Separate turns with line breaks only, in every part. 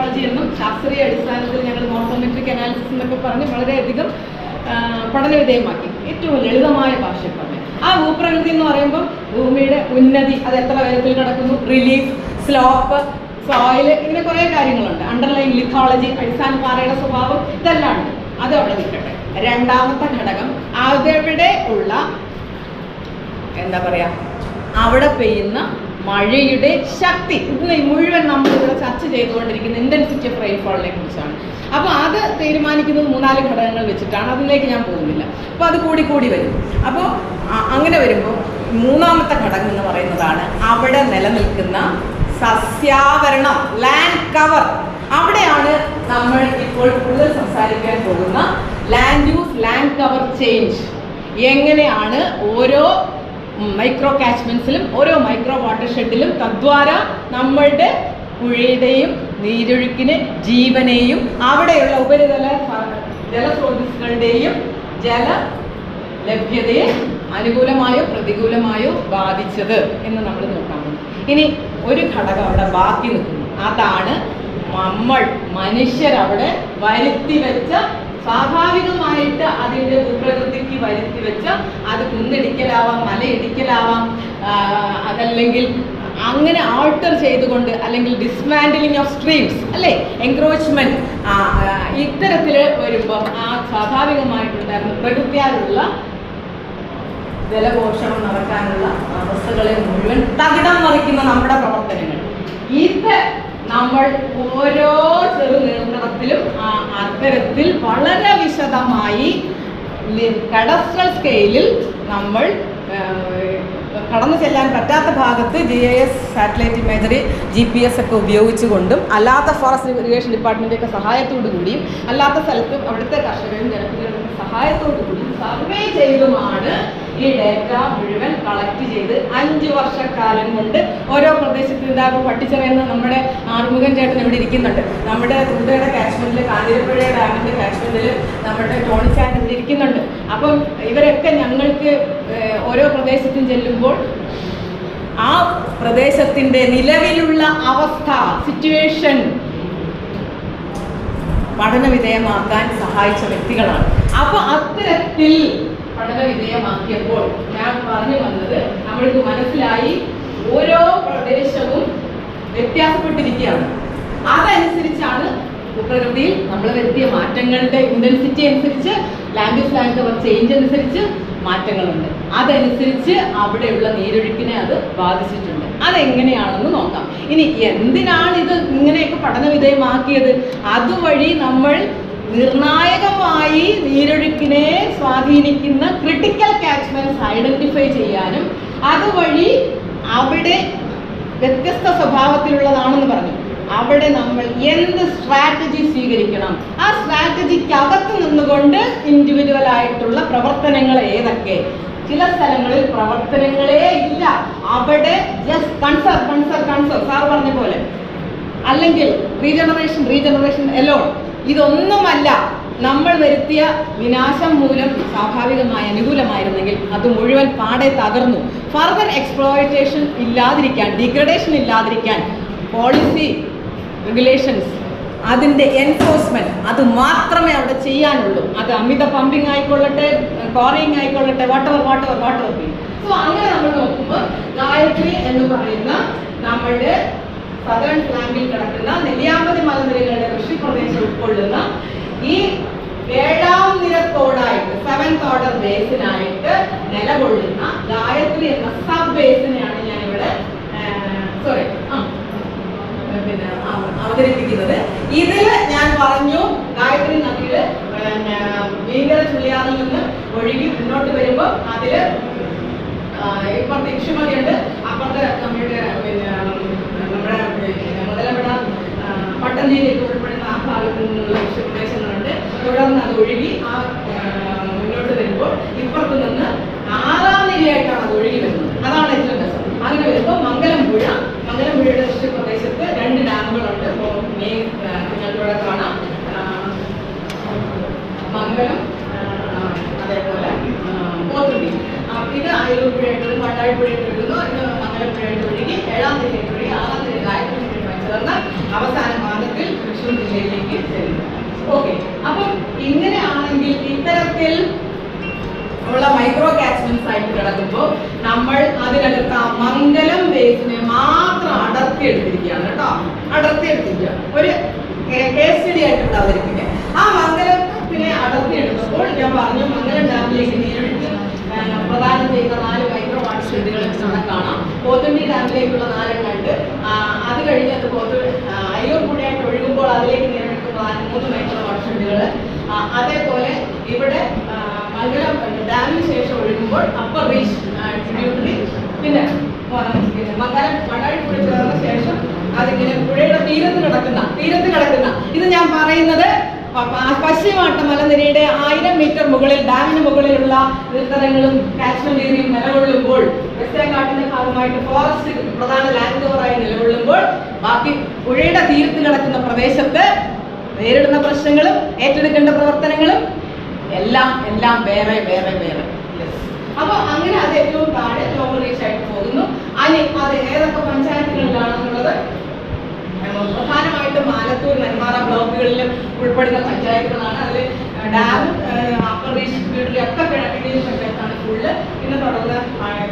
Technology എന്നും ശാസ്ത്രീയ അടിസ്ഥാനത്തിൽ ഞങ്ങൾ മോർഫോമെട്രിക് അനാലിസിസ് എന്നൊക്കെ പറഞ്ഞ് വളരെയധികം പഠനവിധേയമാക്കി. ഏറ്റവും ലളിതമായ ഭാഷ പറഞ്ഞു ആ ഭൂപ്രകൃതി എന്ന് പറയുമ്പോൾ ഭൂമിയുടെ ഉന്നതി അത് എത്ര വേഗത്തിൽ കിടക്കുന്നു? റിലീഫ് സ്ലോപ്പ് സോയിൽ ഇങ്ങനെ കുറേ കാര്യങ്ങളുണ്ട്. അണ്ടർലൈൻ ലിഥോളജി അടിസ്ഥാന പാറയുടെ സ്വഭാവം ഇതെല്ലാം ഉണ്ട്. അത് അവിടെ നിൽക്കട്ടെ. രണ്ടാമത്തെ ഘടകം അതെവിടെ ഉള്ള എന്താ പറയാ അവിടെ പെയ്യുന്ന മഴയുടെ ശക്തി. ഇന്ന് മുഴുവൻ നമ്മൾ ഇവിടെ ചർച്ച ചെയ്തുകൊണ്ടിരിക്കുന്ന ഇന്റൻസിറ്റി ഓഫ് റെയിൻഫോളിനെ കുറിച്ചാണ്. അപ്പോൾ അത് തീരുമാനിക്കുന്നത് മൂന്നാൽ ഘടകങ്ങൾ വെച്ചിട്ടാണ്. അതിലേക്ക് ഞാൻ പോകുന്നില്ല. അപ്പോൾ അത് കൂടി കൂടി വരും. അപ്പോൾ അങ്ങനെ വരുമ്പോൾ മൂന്നാമത്തെ ഘടകം എന്ന് പറയുന്നതാണ് അവിടെ നിലനിൽക്കുന്ന സസ്യാവരണം ലാൻഡ് കവർ അവിടെയാണ് നമ്മൾ ഇപ്പോൾ കൂടുതൽ സംസാരിക്കാൻ പോകുന്ന land use land cover change എങ്ങനെയാണ് ഓരോ മൈക്രോ കാച്ച്മെന്റ്സിലും ഓരോ മൈക്രോ വാട്ടർ ഷെഡിലും തദ്വാര നമ്മളുടെ പുഴയുടെയും നീരൊഴുക്കിന് ജീവനെയും അവിടെയുള്ള ഉപരിതല ജലസ്രോതസ്സുകളുടെയും ജല ലഭ്യതയെ അനുകൂലമായോ പ്രതികൂലമായോ ബാധിച്ചത് എന്ന് നമ്മൾ നോക്കാം. ഇനി ഒരു ഘടകം അവിടെ ബാക്കി നിൽക്കുന്നു. അതാണ് നമ്മൾ മനുഷ്യരവിടെ വരുത്തി വെച്ച സ്വാഭാവികമായിട്ട് അതിന്റെ ഭൂപ്രകൃതിക്ക് വരുത്തി വെച്ച അത് കുന്നിടിക്കലാവാം മലയിടിക്കലാവാം അതല്ലെങ്കിൽ അങ്ങനെ ആൾട്ടർ ചെയ്തുകൊണ്ട് അല്ലെങ്കിൽ ഡിസ്മാൻഡലിംഗ് ഓഫ് സ്ട്രീംസ് അല്ലേ? എൻക്രോച്ച്മെന്റ് ഇത്തരത്തിൽ വരുമ്പം ആ സ്വാഭാവികമായിട്ടുണ്ടായിരുന്ന പ്രകൃതിയാലുള്ള ജലപോഷണം നടക്കാനുള്ള അവസ്ഥകളെ മുഴുവൻ തകിടം മറിക്കുന്ന നമ്മുടെ പ്രവർത്തനങ്ങൾ. ഇത് നമ്മൾ ഓരോ ചെറു നീർത്തടത്തിലും ആ അത്തരത്തിൽ വളരെ വിശദമായി കഡസ്ട്രൽ സ്കെയിലിൽ നമ്മൾ കടന്നു ചെല്ലാൻ പറ്റാത്ത ഭാഗത്ത് G I S satellite imagery G P S ഒക്കെ ഉപയോഗിച്ചുകൊണ്ടും അല്ലാത്ത ഫോറസ്റ്റ് ഇറിഗേഷൻ ഡിപ്പാർട്ട്മെന്റൊക്കെ സഹായത്തോടു കൂടിയും അല്ലാത്ത സ്ഥലത്തും അവിടുത്തെ കർഷകരും ജനപ്രതിനിധികളും സഹായത്തോടു കൂടിയും സർവേ ചെയ്തുമാണ് ഈ ഡേറ്റ മുഴുവൻ കളക്ട് ചെയ്ത് അഞ്ച് വർഷക്കാലം കൊണ്ട് ഓരോ പ്രദേശത്ത് ഉണ്ടാകും പട്ടിച്ചറയുന്ന നമ്മുടെ ആറുമുഖൻ ചേട്ടൻ ഇവിടെ ഇരിക്കുന്നുണ്ട്. നമ്മുടെ ദുബയുടെ കാശ്മീരിൽ കാഞ്ഞിരപ്പുഴ ഡാമിന്റെ കാശ്മീരിൽ നമ്മുടെ ടോണിച്ചാൻ ഇവിടെ ഇരിക്കുന്നുണ്ട്. അപ്പം ഇവരൊക്കെ ഞങ്ങൾക്ക് ഓരോ പ്രദേശത്തും ചെല്ലുമ്പോൾ ആ പ്രദേശത്തിന്റെ നിലവിലുള്ള അവസ്ഥ സിറ്റുവേഷൻ പഠന വിധേയമാക്കാൻ സഹായിച്ച വ്യക്തികളാണ്. അപ്പൊ അത്തരത്തിൽ പഠന വിധേയമാക്കിയപ്പോൾ ഞാൻ പറഞ്ഞു വന്നത് നമ്മൾക്ക് മനസ്സിലായി ഓരോ പ്രദേശവും വ്യത്യാസപ്പെട്ടിരിക്കുകയാണ്. അതനുസരിച്ചാണ് ഭൂപ്രകൃതിയിൽ നമ്മൾ വരുത്തിയ മാറ്റങ്ങളുടെ ഇന്റൻസിറ്റി അനുസരിച്ച് ലാംഗ്വേജ് ലാൻഡ് കവർ ചേഞ്ച് അനുസരിച്ച് മാറ്റങ്ങളുണ്ട്. അതനുസരിച്ച് അവിടെയുള്ള നീരൊഴുക്കിനെ അത് ബാധിച്ചിട്ടുണ്ട്. അതെങ്ങനെയാണെന്ന് നോക്കാം. ഇനി എന്തിനാണ് ഇത് ഇങ്ങനെയൊക്കെ പഠന വിധേയമാക്കിയത്? അതുവഴി നമ്മൾ നിർണായകമായി നീരൊഴുക്കിനെ സ്വാധീനിക്കുന്ന ക്രിട്ടിക്കൽ കാച്ച്മെന്റ്സ് ഐഡന്റിഫൈ ചെയ്യാനും അതുവഴി അവിടെ വ്യത്യസ്ത സ്വഭാവത്തിലുള്ളതാണെന്ന് പറഞ്ഞു. അവിടെ നമ്മൾ എന്ത് സ്ട്രാറ്റജി സ്വീകരിക്കണം? ആ സ്ട്രാറ്റജിക്ക് അകത്ത് നിന്നുകൊണ്ട് ഇൻഡിവിജ്വൽ ആയിട്ടുള്ള പ്രവർത്തനങ്ങൾ ഏതൊക്കെ? ചില സ്ഥലങ്ങളിൽ പ്രവർത്തനങ്ങളേ ഇല്ല. അവിടെ ജസ്റ്റ് കൺസർ കൺസർ കൺസർ സാർ പറഞ്ഞ പോലെ. അല്ലെങ്കിൽ റീജനറേഷൻ റീജനറേഷൻ എലോൺ ഇതൊന്നുമല്ല. നമ്മൾ വരുത്തിയ വിനാശം മൂലം സ്വാഭാവികമായി അനുകൂലമായിരുന്നെങ്കിൽ അത് മുഴുവൻ പാടെ തകർന്നു. ഫർദർ എക്സ്പ്ലോയിറ്റേഷൻ ഇല്ലാതിരിക്കാൻ ഡിഗ്രഡേഷൻ ഇല്ലാതിരിക്കാൻ പോളിസി റെഗുലേഷൻസ് അതിന്റെ എൻഫോഴ്സ്മെന്റ് അത് മാത്രമേ അവിടെ ചെയ്യാനുള്ളൂ. അത് അമിത പമ്പിംഗ് ആയിക്കൊള്ളട്ടെ കോറിങ് ആയിക്കൊള്ളട്ടെ വാട്ടർ വാട്ടർ വാട്ടവർ സോ അങ്ങനെ നമ്മൾ നോക്കുമ്പോൾ ഗായത്രി എന്ന് പറയുന്ന നമ്മളുടെ സദേൺ ഫ്ലാങ്കിൽ കിടക്കുന്ന നെല്ലിയാമ്പതി മലനിരകളുടെ കൃഷി പ്രദേശം ഉൾക്കൊള്ളുന്ന ഈ ഏഴാം നിരത്തോടായിട്ട് സെവൻത് ഓർഡർ ബേസിനായിട്ട് നിലകൊള്ളുന്ന ഗായത്രി എന്ന സബ് ബേസിനെയാണ് ഞാൻ ഇവിടെ സോറി പിന്നെ അവതരിപ്പിക്കുന്നത്. ഇതിൽ ഞാൻ പറഞ്ഞു ഗായത്രി നദിയിൽ പിന്നെ ഭീകര ചുള്ളിയാറിൽ നിന്ന് ഒഴുകി മുന്നോട്ട് വരുമ്പോൾ അതിൽ ആ, ഇപ്പുറത്ത് ഇക്ഷുമതിയുണ്ട് അപ്പുറത്ത് നമ്മുടെ പിന്നെ നമ്മുടെ ആ, പട്ടഞ്ചേരിയൊക്കെ ഉൾപ്പെടുന്ന ആ ഭാഗത്തു നിന്നുള്ള പ്രദേശങ്ങളുണ്ട്. തുടർന്ന് അത് ഒഴുകി ആ, മുന്നോട്ട് വരുമ്പോൾ ഇപ്പുറത്ത് നിന്ന് ആറാം നിലയായിട്ടാണ് അത് ഒഴുകി വരുന്നത് അതാണ് ഏറ്റവും രസം അങ്ങനെ വരുമ്പോൾ മംഗലംപുഴ മംഗലംപുഴയുടെ ദൃശ്യ പ്രദേശത്ത് രണ്ട് ഡാമുകളുണ്ട് ഇപ്പോൾ മെയിൻ നിങ്ങൾക്കിവിടെ കാണാം ആ, മംഗലം ആ, അതേപോലെ ആ, പോത്തുണ്ടി ആ, ഇത് അയലൂർപ്പുഴയായിട്ട് പട്ടാഴിപ്പുഴയായിട്ട് ഒഴുകുന്നു ഇത് മംഗലപ്പുഴയായിട്ട് ഒഴുകി ഏഴാം തീയതിയായിട്ട് ഒഴുകി ആറാം തീയതി ഗായത്രി ചേർന്ന് അവസാന ഭാഗത്തിൽ തൃശ്ശൂർ ജില്ലയിലേക്ക് ചെല്ലുന്നു ഓക്കെ അപ്പം ഇത്തരത്തിൽ ഉള്ള മൈക്രോ കാച്ച്മെന്റ്സ് ആയിട്ട് കിടക്കുമ്പോൾ നമ്മൾ അതിനകത്ത് ആ മംഗലം ബേസിനെ മാത്രം അടർത്തി എടുത്തിരിക്കുകയാണ് കേട്ടോ. അടർത്തി എടുത്തിരിക്കുക ഒരു കേസ് സ്റ്റഡി ആയിട്ട് ഇവിടെ ആ ആ മംഗലത്തിനെ അടർത്തി എടുത്തപ്പോൾ ഞാൻ പറഞ്ഞു മംഗലം ഡാമിലേക്ക് നേരിട്ട് പ്രധാനം ചെയ്യുന്ന നാല് മൈക്രോ വാട്ടർ ഷെഡുകൾ ഇവിടെ കാണാം. പോത്തുണ്ടി ഡാമിലേക്കുള്ള നാലെണ്ണം ഉണ്ട് അത് കഴിഞ്ഞ് അത് പോത്തു അയ്യോ കൂടിയായിട്ട് ഒഴുകുമ്പോൾ അതിലേക്ക് നേരിട്ട് പ്രധാനം മൂന്ന് മൈക്രോ വാട്ടർ ഷെഡുകൾ അതേപോലെ ഇവിടെ മംഗലം ഡാമിന് ശേഷം ഒഴുകുമ്പോൾ അപ്പർ റീച്ച് ട്രിബ്യൂട്ടറി പിന്നെ പിന്നെ ശേഷം അതിങ്ങനെ പുഴയുടെ തീരത്ത് കിടക്കുന്ന തീരത്ത് കിടക്കുന്ന. ഇത് ഞാൻ പറയുന്നത് പശ്ചിമഘട്ട മലനിരയുടെ ആയിരം മീറ്റർ മുകളിൽ ഡാമിന് മുകളിലുള്ള നീർത്തടങ്ങളും കാച്ച്മെന്റ് ഏരിയയും നിലകൊള്ളുമ്പോൾ വെസ്റ്റേക്കാട്ടിന്റെ ഭാഗമായിട്ട് ഫോറസ്റ്റ് പ്രധാന ലാൻഡ് കവറായി നിലകൊള്ളുമ്പോൾ ബാക്കി പുഴയുടെ തീരത്ത് കിടക്കുന്ന പ്രദേശത്ത് നേരിടുന്ന പ്രശ്നങ്ങളും ഏറ്റെടുക്കേണ്ട പ്രവർത്തനങ്ങളും എല്ലാം എല്ലാം വേറെ വേറെ വേറെ. അപ്പൊ അങ്ങനെ അത് ഏറ്റവും താഴെ ലോങ് ആയിട്ട് പോകുന്നു. അനി അത് ഏതൊക്കെ പഞ്ചായത്തുകളിലാണെന്നുള്ളത്? പ്രധാനമായിട്ടും ആലത്തൂർ നെന്മാറ ബ്ലോക്കുകളിലും ഉൾപ്പെടുന്ന പഞ്ചായത്തുകളാണ്. അതിൽ ഡാം അപ്പർ റീച്ച് വീട്ടിലൊക്കെ കിഴക്കിടയിൽ പഞ്ചായത്താണ് ഫുള്ള് പിന്നെ തുടർന്ന്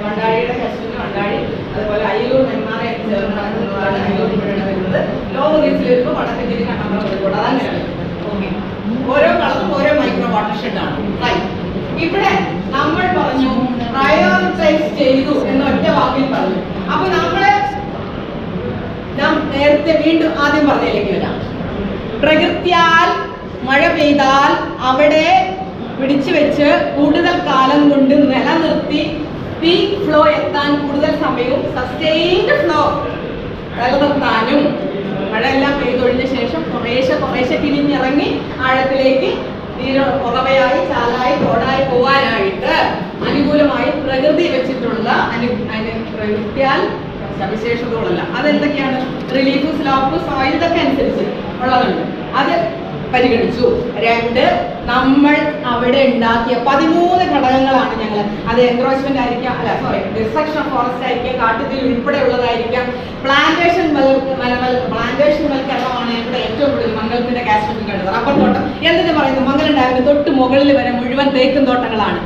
മണ്ടാഴിയുടെ കശ്മീർ വണ്ടാഴി അതുപോലെ അയ്യൂർ നെന്മാറ ചേർന്ന് നടക്കുന്നതാണ് അയ്യൂർ പുഴയുടെ വരുന്നത്. ലോവർ റീച്ചിൽ വരുമ്പോൾ വടക്കഞ്ചേരി കണ്ണമ്പറ കോഴിക്കോട് അതാണ് ഓക്കെ. ഓരോ കളറും ഓരോ മൈക്രോ വാട്ടർഷെഡാണ് റൈറ്റ് ഇവിടെ നമ്മൾ പറഞ്ഞു പ്രയോറിറ്റൈസ് ചെയ്തു എന്ന വാക്കിൽ പറഞ്ഞു. അപ്പൊ നമ്മൾ നാം നേരത്തെ വീണ്ടും ആദ്യം പറഞ്ഞതിലേക്ക് വരാം. പ്രകൃത്യാൽ മഴ പെയ്താൽ അവിടെ പിടിച്ചു വെച്ച് കൂടുതൽ കാലം കൊണ്ട് നിലനിർത്തി പീക്ക് ഫ്ലോ എത്താൻ കൂടുതൽ സമയവും സസ്റ്റെയിൻഡ് ഫ്ലോ നിലനിർത്താനും മഴയെല്ലാം പെയ്തൊഴിഞ്ഞ ശേഷം കുറേശ്ശെ കുറേശ്ശെ തിരിഞ്ഞിറങ്ങി ആഴത്തിലേക്ക് ഉറവയായി ചാലായി തോടായി പോവാനായിട്ട് അനുകൂലമായി പ്രകൃതി വെച്ചിട്ടുള്ള അനു പ്രകൃത്യാൽ സവിശേഷതകളല്ല. അതെന്തൊക്കെയാണ്? റിലീഫ് സ്ലോപ്പ് സോയിൽ ഇതൊക്കെ അനുസരിച്ച് ഉള്ളതുണ്ട്. അത് പരിഗണിച്ചു. രണ്ട് നമ്മൾ അവിടെ ഉണ്ടാക്കിയ പതിമൂന്ന് ഘടകങ്ങളാണ് ഞങ്ങൾ അത് എൻക്രോച്ച്മെന്റ് ആയിരിക്കാം അല്ല സോറി ഡിസ്ട്രക്ഷൻ ഓഫ് ഫോറസ്റ്റ് ആയിരിക്കാം കാട്ടുതീ ഉൾപ്പെടെയുള്ളതായിരിക്കാം. പ്ലാന്റേഷൻ പ്ലാന്റേഷൻ വൽക്കരണമാണ് ഇവിടെ ഏറ്റവും കൂടുതൽ മംഗളത്തിന്റെ കാശ്മീരിൽ കണ്ടത് എന്തിനു പറയുന്നു മംഗലം തൊട്ട് മുകളിൽ വരെ മുഴുവൻ തേക്കും തോട്ടങ്ങളാണ്.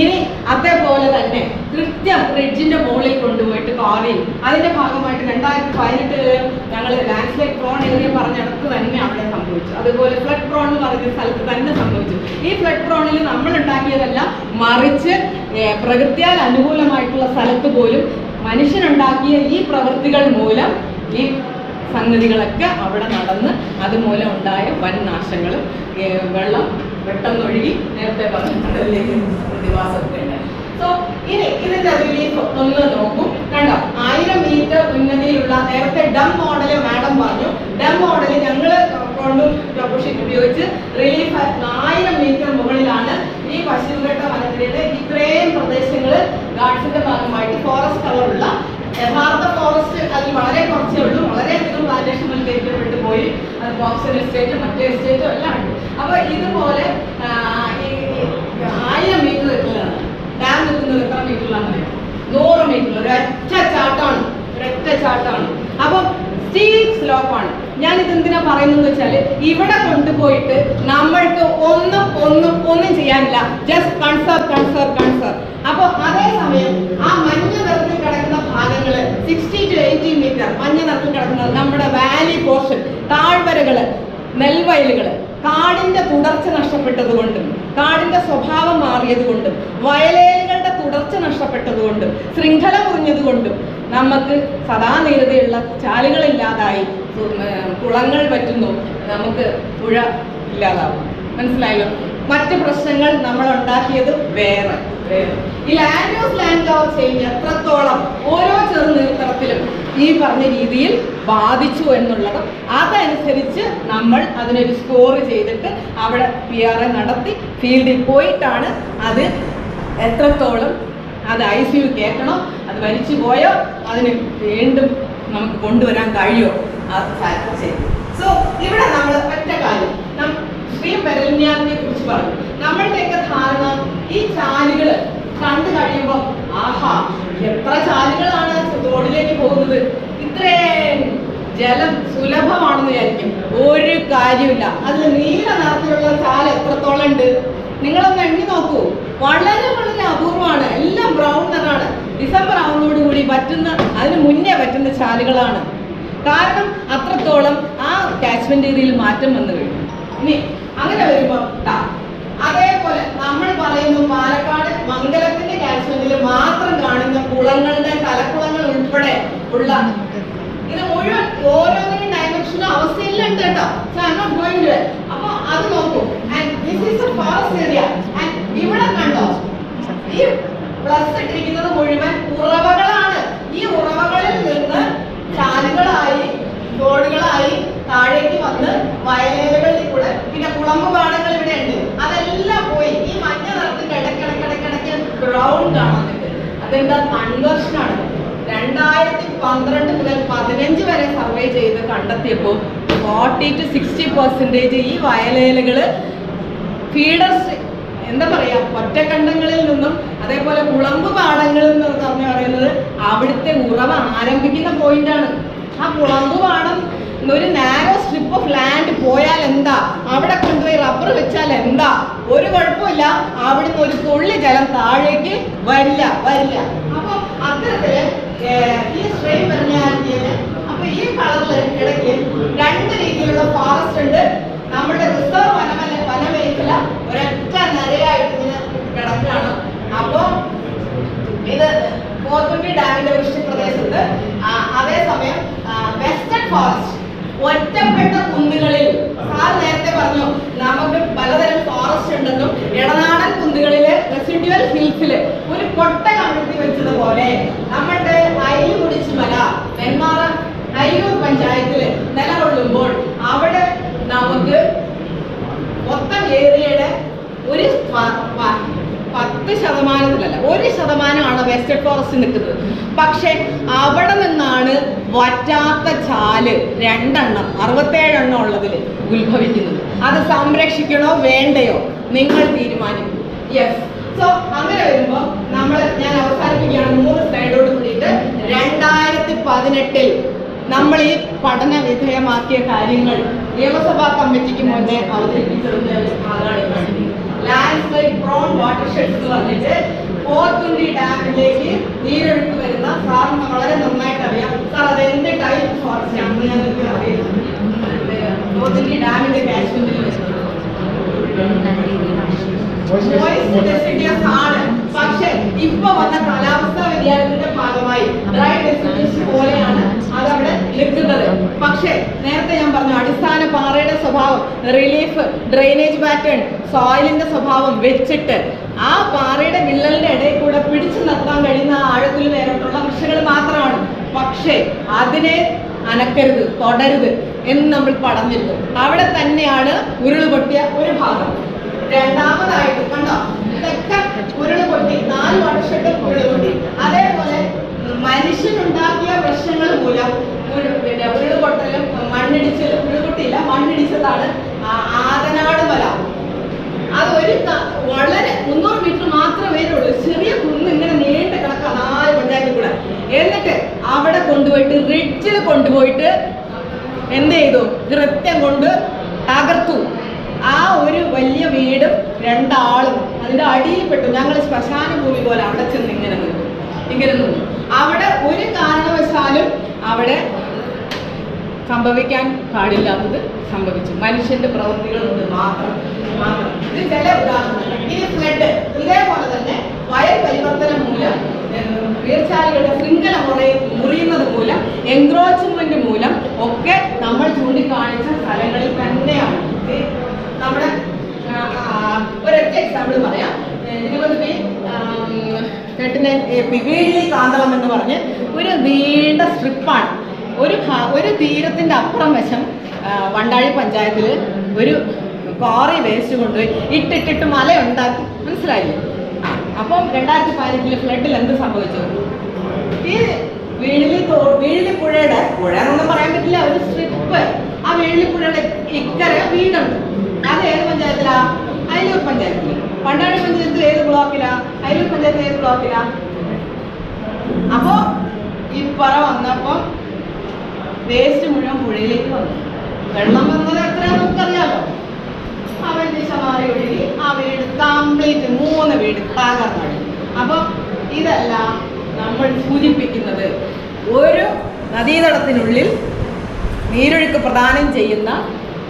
ഇനി അതേപോലെ തന്നെ കൃത്യം ബ്രിഡ്ജിന്റെ മുകളിൽ കൊണ്ടുപോയിട്ട് കാറിയും അതിന്റെ ഭാഗമായിട്ട് രണ്ടായിരത്തി പതിനെട്ടിൽ ഞങ്ങൾ ലാൻഡ്സ്ലൈഡ് പ്രോൺ ഏരിയ പറഞ്ഞിടത്ത് തന്നെ അവിടെ സംഭവിച്ചു. അതുപോലെ ഫ്ലഡ് പ്രോൺ എന്ന് പറഞ്ഞ സ്ഥലത്ത് തന്നെ സംഭവിച്ചു. ഈ ഫ്ലഡ് പ്രോണിൽ നമ്മൾ ഉണ്ടാക്കിയതല്ല മറിച്ച് പ്രകൃത്യാൽ അനുകൂലമായിട്ടുള്ള സ്ഥലത്ത് പോലും മനുഷ്യനുണ്ടാക്കിയ ഈ പ്രവൃത്തികൾ മൂലം ഈ സംഗതികളൊക്കെ അവിടെ നടന്ന് അതുമൂലം ഉണ്ടായ വൻ നാശങ്ങളും വെള്ളം വെട്ടമൊഴുകി നേരത്തെ പറഞ്ഞ കടലിലേക്ക് പ്രതിഭാസമൊക്കെ സോ റിലീഫ് ഒന്ന് നോക്കും. കണ്ടോ ആയിരം മീറ്റർ ഉന്നതിയിലുള്ള നേരത്തെ ഡം മോഡൽ മാഡം പറഞ്ഞു. ഡം മോഡൽ ഞങ്ങൾ ഉപയോഗിച്ച് റിലീഫ് ആയിരം മീറ്റർ മുകളിലാണ് ഈ പശ്ചിമഘട്ട മലനിരയുടെ ഇത്രയും പ്രദേശങ്ങൾ ഗാഡ്സിന്റെ ഭാഗമായിട്ട് ഫോറസ്റ്റ് കവറുള്ള യഥാർത്ഥ ഫോറസ്റ്റ് അതിൽ വളരെ കുറച്ചേ ഉള്ളൂ. വളരെയധികം പ്ലാന്റേഷൻ വൽക്കരിക്കപ്പെട്ട് പോയി. അത് ബോക്സർ എസ്റ്റേറ്റും മറ്റേ എസ്റ്റേറ്റും എല്ലാം ഉണ്ട്. അപ്പൊ ഇതുപോലെ ആയിരം മീറ്റർ എത്തുന്നതാണ് ഡാം നിൽക്കുന്നത് എത്ര മീറ്ററിലാണ് നൂറ് മീറ്റർ ഒരൊറ്റ ചാട്ടാണ്. ഒരൊറ്റ ചാട്ടാണ്. അപ്പൊ സ്ലോപ്പ് സ്ലോപ്പാണ് ഞാൻ ഇത് എന്തിനാ പറയുന്നത് വെച്ചാൽ ഇവിടെ കൊണ്ടുപോയിട്ട് നമ്മൾക്ക് ഒന്നും ഒന്നും ഒന്നും ചെയ്യാനില്ല. ജസ്റ്റ് കൺസർ കൺസർ കൺസേർവ് അപ്പൊ അതേസമയം ആ മഞ്ഞ നിറത്തിൽ കിടക്കുന്ന ഭാഗങ്ങൾ സിക്സ്റ്റി ടു എയ്റ്റി മീറ്റർ മഞ്ഞ നിറത്തിൽ കിടക്കുന്നത് നമ്മുടെ വാലി പോർഷൻ താഴ്വരകൾ നെൽവയലുകൾ. കാടിന്റെ തുടർച്ച നഷ്ടപ്പെട്ടത് കൊണ്ടും കാടിന്റെ സ്വഭാവം മാറിയതുകൊണ്ടും വയലേലുകളുടെ തുടർച്ച നഷ്ടപ്പെട്ടത് കൊണ്ടും ശൃംഖല മുറിഞ്ഞത് കൊണ്ടും നമുക്ക് സദാ നീരതയുള്ള ചാലുകളില്ലാതായി കുളങ്ങൾ പറ്റുന്നു. നമുക്ക് പുഴ ഇല്ലാതാവും. മനസ്സിലായല്ലോ? മറ്റ് പ്രശ്നങ്ങൾ നമ്മൾ ഉണ്ടാക്കിയത് വേറെ വേറെ. ഈ ലാൻഡ് ലാൻഡ് ഓഫ് ചേഞ്ച് എത്രത്തോളം ഓരോ ചെറുനീർത്തടത്തിലും ഈ പറഞ്ഞ രീതിയിൽ ബാധിച്ചു എന്നുള്ളത് അതനുസരിച്ച് നമ്മൾ അതിനൊരു സ്കോർ ചെയ്തിട്ട് അവിടെ പി ആർ എ നടത്തി ഫീൽഡിൽ പോയിട്ടാണ് അത് എത്രത്തോളം അത് ഐ സി യു കയറ്റണോ അത് വലിച്ചു പോയോ അതിന് വീണ്ടും നമുക്ക് കൊണ്ടുവരാൻ കഴിയോ അത് ചെയ്തു. സോ ഇവിടെ നമ്മൾ ഒറ്റ കാര്യം ശ്രീ പെരലിഞ്ഞാറിനെ കുറിച്ച് പറഞ്ഞു. നമ്മളുടെയൊക്കെ ധാരണ ഈ ചാലുകൾ കണ്ടു കഴിയുമ്പോൾ ആഹാ എത്ര ചാലുകളാണ് തോടിലേക്ക് പോകുന്നത്? ഇത്രയും ജലം സുലഭമാണെന്ന് വിചാരിക്കും. ഒരു കാര്യമില്ല അതിൽ നീല നിറത്തിലുള്ള ചാൽ എത്രത്തോളം ഉണ്ട്? നിങ്ങളൊന്ന് എണ്ണി നോക്കൂ. വളരെ വളരെ അപൂർവമാണ്. എല്ലാം ബ്രൗൺ നിറാണ് ഡിസംബർ ആവുന്നതോടുകൂടി പറ്റുന്ന അതിന് മുന്നേ പറ്റുന്ന ചാലുകളാണ്. കാരണം അത്രത്തോളം ആ കാച്ച്മെന്റ് ഏരിയയിൽ മാറ്റം വന്നു കഴിഞ്ഞു. ഇനി അങ്ങനെ വരുമ്പോൾ ദാ, അതേപോലെ നമ്മൾ പറയുന്നു ഉള്ള ഇത് മുഴുവൻ ഓരോന്നിനും ഡയമെൻഷനും അവസ്ഥയിലുണ്ട് കേട്ടോ. So I not going to. അപ്പൊ അത് നോക്കൂ. And this is a forest area and ഇവിടെ കണ്ടോ? ഈ പ്ലസ് ഇട്ടിരിക്കുന്നത് മുഴുവൻ ഉറവകളാണ്. ഈ ഉറവകളിൽ നിന്ന് ചാലുകളായി തോടുകളായി താഴേക്ക് വന്ന് വയലുകളിൽ കൂടെ പിന്നെ കുളമ്പ് പാടങ്ങൾ ഇവിടെ ഉണ്ട്. അതെല്ലാം പോയി. ഈ മഞ്ഞ നിറത്തിന്റെ ഇടക്കിടക്കിടക്കിടക്ക് ബ്രൗൺ കാണുന്നുണ്ട് അതെന്താ കൺവേർഷൻ പന്ത്രണ്ട് മുതൽ പതിനഞ്ച് വരെ സർവേ ചെയ്ത് കണ്ടെത്തിയപ്പോൾ ഫോർട്ടി ടു സിക്സ്റ്റി പെർസെന്റേജ് ഈ വയലേലുകൾ ഫീഡേഴ്സ് എന്താ പറയുക ഒറ്റക്കണ്ടങ്ങളിൽ നിന്നും അതേപോലെ കുളമ്പ് പാടങ്ങളിൽ നിന്നും പറഞ്ഞു പറയുന്നത് അവിടുത്തെ ഉറവ ആരംഭിക്കുന്ന പോയിന്റാണ് ആ കുളമ്പ് പാടം ഒരു നാരോ സ്ട്രിപ്പ് ഓഫ് ലാൻഡ് പോയാൽ എന്താ? അവിടെ കൊണ്ടുപോയി റബ്ബർ വെച്ചാൽ എന്താ? ഒരു കുഴപ്പമില്ല. അവിടുന്ന് ഒരു തുള്ളി ജലം താഴേക്ക് വരില്ല വരില്ല. അപ്പൊ അത്തരത്തിൽ ഈ സ്ട്രെയിൻ പറഞ്ഞാൽ അപ്പൊ ഈ കളറിൽ ഇടയ്ക്ക് രണ്ട് രീതിയിലുള്ള ഫോറസ്റ്റ് ഉണ്ട്. നമ്മുടെ റിസർവ് വനമല വനമേഖല ഒരൊറ്റ നിരയായിട്ട് ഇങ്ങനെ കിടക്കുകയാണ്. അപ്പോ ഇത് പോത്തുണ്ടി ഡാമിന്റെ വൃഷ്ടി പ്രദേശത്ത് അതേസമയം വെസ്റ്റേൺ ഫോറസ്റ്റ് ഒറ്റപ്പെട്ട കുന്നുകളിൽ. സാർ നേരത്തെ പറഞ്ഞു നമുക്ക് പലതരം ഫോറസ്റ്റ് ഉണ്ടെന്നും ഇടനാടൻ കുന്നുകളിലെ റെസിഡ്യുവൽ ഹിൽസിൽ ഒരു കൊട്ട കമിഴ്ത്തി വെച്ചതുപോലെ നമ്മുടെ അയ്യുകുടിച്ചു മല നെന്മാറ അയ്യൂർ പഞ്ചായത്തിൽ നിലകൊള്ളുമ്പോൾ അവിടെ നമുക്ക് മൊത്തം ഏരിയയുടെ ഒരു പത്ത് ശതമാനത്തിലല്ല ഒരു ശതമാനമാണ് വെസ്റ്റേൺ ഫോറസ്റ്റ് നിൽക്കുന്നത്. പക്ഷെ അവിടെ നിന്നാണ് വറ്റാത്ത ചാൽ രണ്ടെണ്ണം അറുപത്തേഴെണ്ണം ഉള്ളതിൽ ഉത്ഭവിക്കുന്നത്. അത് സംരക്ഷിക്കണോ വേണ്ടയോ നിങ്ങൾ തീരുമാനിക്കും. യെസ് സോ അങ്ങനെ വരുമ്പോൾ നമ്മൾ ഞാൻ അവസാനിപ്പിക്കുകയാണ്. മൂന്ന് സ്ലൈഡോട് രണ്ടായിരത്തി പതിനെട്ടിൽ നമ്മൾ ഈ പഠന വിധേയമാക്കിയ കാര്യങ്ങൾ നിയമസഭാ കമ്മിറ്റിക്ക് മുന്നേ ഡാമിലേക്ക് നീരൊഴുക്ക് വരുന്ന സാറിന് വളരെ നന്നായിട്ട് അറിയാം. സാർ അത് എന്ത് ടൈപ്പ് ഫോറസ്റ്റ് ഡാമിന്റെ കാശ്മീരിൽ ആണ് പക്ഷെ ഇപ്പൊ വന്ന കാലാവസ്ഥാ വ്യതിയാനത്തിന്റെ ഭാഗമായി ഡ്രൈ ഡെസ്റ്റിനേഷൻ പോലെയാണ് അതവിടെ നിൽക്കുന്നത്. പക്ഷെ നേരത്തെ ഞാൻ പറഞ്ഞു അടിസ്ഥാന പാറയുടെ സ്വഭാവം റിലീഫ് ഡ്രെയിനേജ് പാറ്റേൺ സോയിലിന്റെ സ്വഭാവം വെച്ചിട്ട് ആ പാറയുടെ വിള്ളലിന്റെ ഇടയിൽ കൂടെ പിടിച്ചു നിർത്താൻ കഴിയുന്ന ആ ആഴത്തിൽ നേരിട്ടുള്ള കൃഷികൾ മാത്രമാണ്. പക്ഷേ അതിനെ അനക്കരുത് തൊടരുത് എന്ന് നമ്മൾ പടഞ്ഞിരുന്നു. അവിടെ തന്നെയാണ് ഉരുളുപൊട്ടിയ ഒരു ഭാഗം. രണ്ടാമതായിട്ട് കണ്ടോ ഇതൊക്കെ ഉരുളുപൊട്ടി നാല് വർഷത്തെ ഉരുളുപൊട്ടി അതേപോലെ മനുഷ്യനുണ്ടാക്കിയ പ്രശ്നങ്ങൾ മൂലം പിന്നെ ഉരുളുപൊട്ടലും മണ്ണിടിച്ചലും ഉരുൾപൊട്ടിയില്ല മണ്ണിടിച്ചതാണ് ആതനാട് മല. അത് ഒരു വളരെ മുന്നൂറ് മീറ്റർ മാത്രമേ ഉള്ളൂ. ചെറിയ കുന്ന് ഇങ്ങനെ നീണ്ട കിടക്കുക നാല് പഞ്ചായത്തിൽ കൂടെ എന്നിട്ട് അവിടെ കൊണ്ടുപോയിട്ട് റിഡ്ജിൽ കൊണ്ടുപോയിട്ട് എന്ത് ചെയ്തു? കൃത്യം കൊണ്ട് തകർത്തു. ആ ഒരു വലിയ വീടും രണ്ടാളും അതിന്റെ അടിയിൽ പെട്ടു ഞങ്ങൾ ശ്മശാന ഭൂമി പോലെ അവിടെ ചെന്ന് ഇങ്ങനെ നിന്നു. ഇങ്ങനെ നിന്നു. അവിടെ ഒരു കാരണവശാലും അവിടെ സംഭവിക്കാൻ പാടില്ലാത്തത് സംഭവിച്ചു. മനുഷ്യന്റെ പ്രവൃത്തികൾ കൊണ്ട് മാത്രം. മാത്രം. ഇത് ചില ഉദാഹരണങ്ങൾ. ഈ ഫ്ലഡ് ഇതേപോലെ തന്നെ വയൽ പരിവർത്തനം മൂലം ഏഹ്, നീർച്ചാലുകളുടെ ശൃംഖല മുറി മുറിയുന്നത് മൂലം എൻക്രോച്ച്മെന്റ് മൂലം ഒക്കെ നമ്മൾ ചൂണ്ടിക്കാണിച്ച സ്ഥലങ്ങളിൽ തന്നെയാണ്. നമ്മുടെ ഒരൊറ്റ എക്സാമ്പിൾ പറയാം. കാന്തളം എന്ന് പറഞ്ഞ് ഒരു നീണ്ട സ്ട്രിപ്പാണ് ഒരു ഒരു തീരത്തിന്റെ അപ്പുറം വശം വണ്ടാഴി പഞ്ചായത്തിൽ ഒരു കോറി വേസ്റ്റ് കൊണ്ടുപോയി ഇട്ടിട്ടിട്ട് മല ഉണ്ടാക്കി മനസ്സിലായില്ലേ അപ്പം രണ്ടായിരത്തി പതിനെട്ടിൽ ഫ്ലഡിൽ എന്ത് സംഭവിച്ചു? ഈ വീഴിലി തോ വീഴിലിപ്പുഴയുടെ പുഴ എന്നൊന്നും പറയാൻ പറ്റില്ല ഒരു സ്ട്രിപ്പ് ആ വീഴിലി പുഴയുടെ ഇക്കരെ വീടുണ്ട് അത് ഏത് പഞ്ചായത്തിലാ? അയലൂർ പഞ്ചായത്തിൽ പണ്ടാടി പഞ്ചായത്തിൽ ഏത് ബ്ലോക്കിലാ? അയലൂർ പഞ്ചായത്തിൽ ഏത് ബ്ലോക്കിലാ? അപ്പോ പറ വന്നപ്പം വേസ്റ്റ് മുഴുവൻ പുഴയിലേക്ക് വന്നു. വെള്ളം വന്നത് എത്ര നമുക്കറിയാലോ? അവൻ ദിശ മാറി ഒഴുകി ആ വീട് കംപ്ലീറ്റ് മൂന്ന് വീട് തകർന്നു അപ്പൊ ഇതല്ല നമ്മൾ സൂചിപ്പിക്കുന്നത്. ഒരു നദീതടത്തിനുള്ളിൽ നീരൊഴുക്ക് പ്രദാനം ചെയ്യുന്ന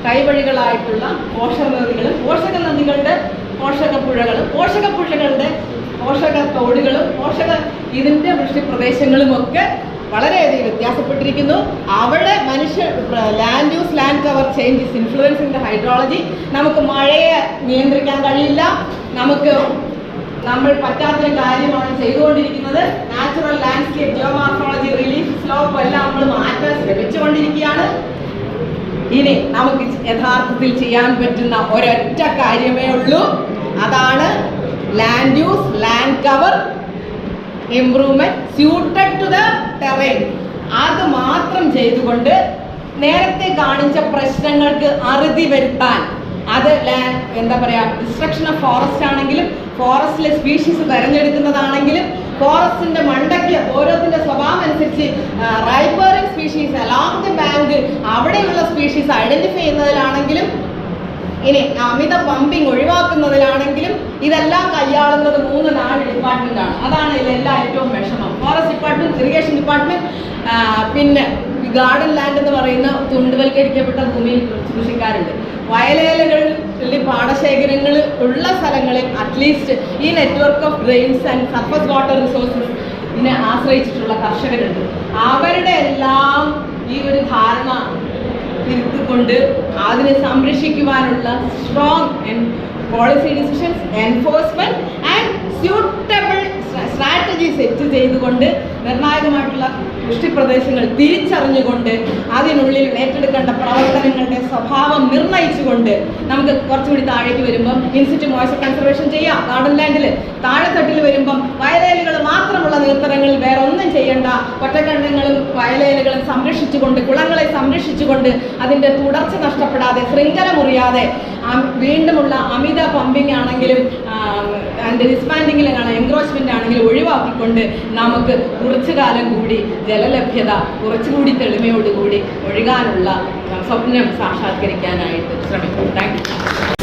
കൈവഴികളായിട്ടുള്ള പോഷക നദികളും പോഷക നദികളുടെ പോഷക പുഴകളും പോഷക പുഴകളുടെ പോഷക തോടുകളും പോഷക ഇതിന്റെ വൃഷ്ടിപ്രദേശങ്ങളും ഒക്കെ വളരെയധികം വ്യത്യാസപ്പെട്ടിരിക്കുന്നു. അവിടെ മനുഷ്യ land use land cover changes influence in the hydrology നമുക്ക് മഴയെ നിയന്ത്രിക്കാൻ കഴിയില്ല. നമുക്ക് നമ്മൾ പറ്റാത്ത കാര്യമാണ് ചെയ്തുകൊണ്ടിരിക്കുന്നത്. Natural landscape geomorphology relief slope എല്ലാം നമ്മൾ മാറ്റാൻ ശ്രമിച്ചുകൊണ്ടിരിക്കുകയാണ്. ഇനി നമുക്ക് യഥാർത്ഥത്തിൽ ചെയ്യാൻ പറ്റുന്ന ഒരൊറ്റ കാര്യമേ ഉള്ളൂ. അതാണ് land use land cover improvement suited to the terrain അത് മാത്രം ചെയ്തുകൊണ്ട് നേരത്തെ കാണിച്ച പ്രശ്നങ്ങൾക്ക് അറുതി വരുത്താൻ. അത് എന്താ പറയുക ഡിസ്ട്രക്ഷൻ ഓഫ് ഫോറസ്റ്റ് ആണെങ്കിലും ഫോറസ്റ്റിലെ സ്പീഷീസ് തെരഞ്ഞെടുക്കുന്നതാണെങ്കിലും ഫോറസ്റ്റിന്റെ മണ്ടയ്ക്ക് ഓരോത്തിന്റെ സ്വഭാവം അനുസരിച്ച് riparian species along the bank അവിടെയുള്ള സ്പീഷീസ് ഐഡന്റിഫൈ ചെയ്യുന്നതിലാണെങ്കിലും ഇനി അമിത പമ്പിങ് ഒഴിവാക്കുന്നതിലാണെങ്കിലും ഇതെല്ലാം കൈയാളുന്നത് മൂന്ന് നാല് ഡിപ്പാർട്ട്മെന്റ് ആണ്. അതാണ് ഇതിലെല്ലാം ഏറ്റവും വിഷമം. ഫോറസ്റ്റ് ഡിപ്പാർട്ട്മെന്റ് ഇറിഗേഷൻ ഡിപ്പാർട്ട്മെന്റ് പിന്നെ ഗാർഡൻ ലാൻഡ് എന്ന് പറയുന്ന തുണ്ടുവൽക്കരിക്കപ്പെട്ട ഭൂമിയിൽ കൃഷിക്കാരുണ്ട്. വയലേലകളിൽ പാടശേഖരങ്ങൾ ഉള്ള സ്ഥലങ്ങളിൽ അറ്റ്ലീസ്റ്റ് ഈ network of drains and surface water resources ഇതിനെ ആശ്രയിച്ചിട്ടുള്ള കർഷകരുണ്ട്. അവരുടെ എല്ലാം ഈ ഒരു ധാരണ തിരുത്തിക്കൊണ്ട് അതിനെ സംരക്ഷിക്കുവാനുള്ള strong policy decisions enforcement and suitable strategy set ചെയ്തുകൊണ്ട് നിർണായകമായിട്ടുള്ള കൃഷിപ്രദേശങ്ങൾ തിരിച്ചറിഞ്ഞുകൊണ്ട് അതിനുള്ളിൽ ഏറ്റെടുക്കേണ്ട പ്രവർത്തനങ്ങളുടെ സ്വഭാവം നിർണയിച്ചുകൊണ്ട് നമുക്ക് കുറച്ചുകൂടി താഴേക്ക് വരുമ്പം ഇൻസ്റ്റിറ്റ്യൂട്ട് മോയ്സ്ചർ കൺസർവേഷൻ ചെയ്യാം. ഗാർഡൻ ലാൻഡിൽ താഴെത്തട്ടിൽ വരുമ്പം വയലേലുകൾ മാത്രമുള്ള നിർത്തരങ്ങളിൽ വേറെ ഒന്നും ചെയ്യേണ്ട. ഒറ്റക്കണ്ടങ്ങളും വയലേലുകളും സംരക്ഷിച്ചുകൊണ്ട് കുളങ്ങളെ സംരക്ഷിച്ചുകൊണ്ട് അതിന്റെ തുടർച്ച നഷ്ടപ്പെടാതെ ശൃംഖല മുറിയാതെ വീണ്ടുമുള്ള അമിത പമ്പിംഗ് ആണെങ്കിലും അതിന്റെ ഡിസ്പാൻഡിങ്ങിലാണ് എൻക്രോച്ച്മെന്റ് ആണെങ്കിലും ഒഴിവാക്കിക്കൊണ്ട് നമുക്ക് കുറച്ചു കാലം കൂടി ജലലഭ്യത കുറച്ചുകൂടി തെളിമയോടുകൂടി ഒഴുകാനുള്ള സ്വപ്നം സാക്ഷാത്കരിക്കാനായിട്ട് ശ്രമിക്കും. താങ്ക്